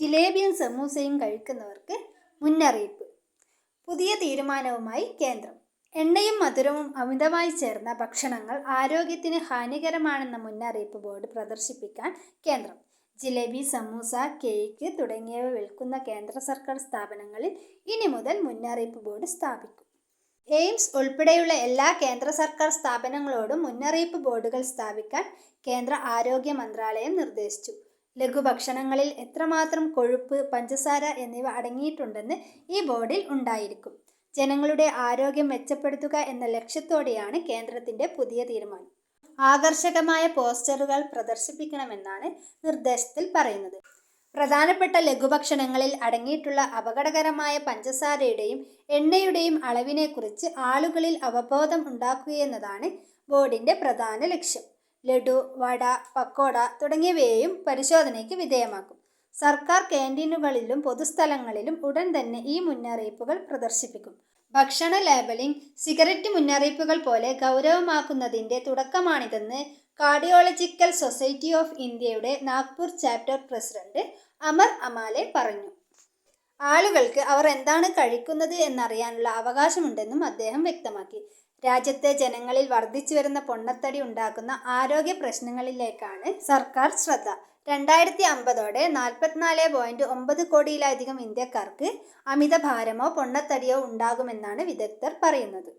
ജിലേബിയും സമൂസയും കഴിക്കുന്നവർക്ക് മുന്നറിയിപ്പ്. പുതിയ തീരുമാനവുമായി കേന്ദ്രം. എണ്ണയും മധുരവും അമിതമായി ചേർന്ന ഭക്ഷണങ്ങൾ ആരോഗ്യത്തിന് ഹാനികരമാണെന്ന മുന്നറിയിപ്പ് ബോർഡ് പ്രദർശിപ്പിക്കാൻ കേന്ദ്രം. ജിലേബി സമൂസ കേക്ക് തുടങ്ങിയവ വിൽക്കുന്ന കേന്ദ്ര സർക്കാർ സ്ഥാപനങ്ങളിൽ ഇനി മുതൽ മുന്നറിയിപ്പ് ബോർഡ് സ്ഥാപിക്കും. എയിംസ് ഉൾപ്പെടെയുള്ള എല്ലാ കേന്ദ്ര സർക്കാർ സ്ഥാപനങ്ങളോടും മുന്നറിയിപ്പ് ബോർഡുകൾ സ്ഥാപിക്കാൻ കേന്ദ്ര ആരോഗ്യ മന്ത്രാലയം നിർദ്ദേശിച്ചു. ലഘുഭക്ഷണങ്ങളിൽ എത്രമാത്രം കൊഴുപ്പ് പഞ്ചസാര എന്നിവ അടങ്ങിയിട്ടുണ്ടെന്ന് ഈ ബോർഡിൽ ഉണ്ടായിരിക്കും. ജനങ്ങളുടെ ആരോഗ്യം മെച്ചപ്പെടുത്തുക എന്ന ലക്ഷ്യത്തോടെയാണ് കേന്ദ്രത്തിന്റെ പുതിയ തീരുമാനം. ആകർഷകമായ പോസ്റ്ററുകൾ പ്രദർശിപ്പിക്കണമെന്നാണ് നിർദ്ദേശത്തിൽ പറയുന്നത്. പ്രധാനപ്പെട്ട ലഘുഭക്ഷണങ്ങളിൽ അടങ്ങിയിട്ടുള്ള അപകടകരമായ പഞ്ചസാരയുടെയും എണ്ണയുടെയും അളവിനെക്കുറിച്ച് ആളുകളിൽ അവബോധം ഉണ്ടാക്കുകയെന്നതാണ് ബോർഡിന്റെ പ്രധാന ലക്ഷ്യം. ലഡു വട പക്കോട തുടങ്ങിയവയെയും പരിശോധനയ്ക്ക് വിധേയമാക്കും. സർക്കാർ ക്യാന്റീനുകളിലും പൊതുസ്ഥലങ്ങളിലും ഉടൻ തന്നെ ഈ മുന്നറിയിപ്പുകൾ പ്രദർശിപ്പിക്കും. ഭക്ഷണ ലേബലിംഗ് സിഗരറ്റ് മുന്നറിയിപ്പുകൾ പോലെ ഗൗരവമാക്കുന്നതിന്റെ തുടക്കമാണിതെന്ന് കാർഡിയോളജിക്കൽ സൊസൈറ്റി ഓഫ് ഇന്ത്യയുടെ നാഗ്പൂർ ചാപ്റ്റർ പ്രസിഡന്റ് അമർ അമാലെ പറഞ്ഞു. ആളുകൾക്ക് അവർ എന്താണ് കഴിക്കുന്നത് എന്നറിയാനുള്ള അവകാശമുണ്ടെന്നും അദ്ദേഹം വ്യക്തമാക്കി. രാജ്യത്തെ ജനങ്ങളിൽ വർദ്ധിച്ചു വരുന്ന പൊണ്ണത്തടി ഉണ്ടാക്കുന്ന ആരോഗ്യ പ്രശ്നങ്ങളിലേക്കാണ് സർക്കാർ ശ്രദ്ധ. രണ്ടായിരത്തി അമ്പതോടെ നാൽപ്പത്തിനാല് പോയിന്റ് ഒമ്പത് കോടിയിലധികം ഇന്ത്യക്കാർക്ക് അമിതഭാരമോ പൊണ്ണത്തടിയോ ഉണ്ടാകുമെന്നാണ് വിദഗ്ധർ പറയുന്നത്.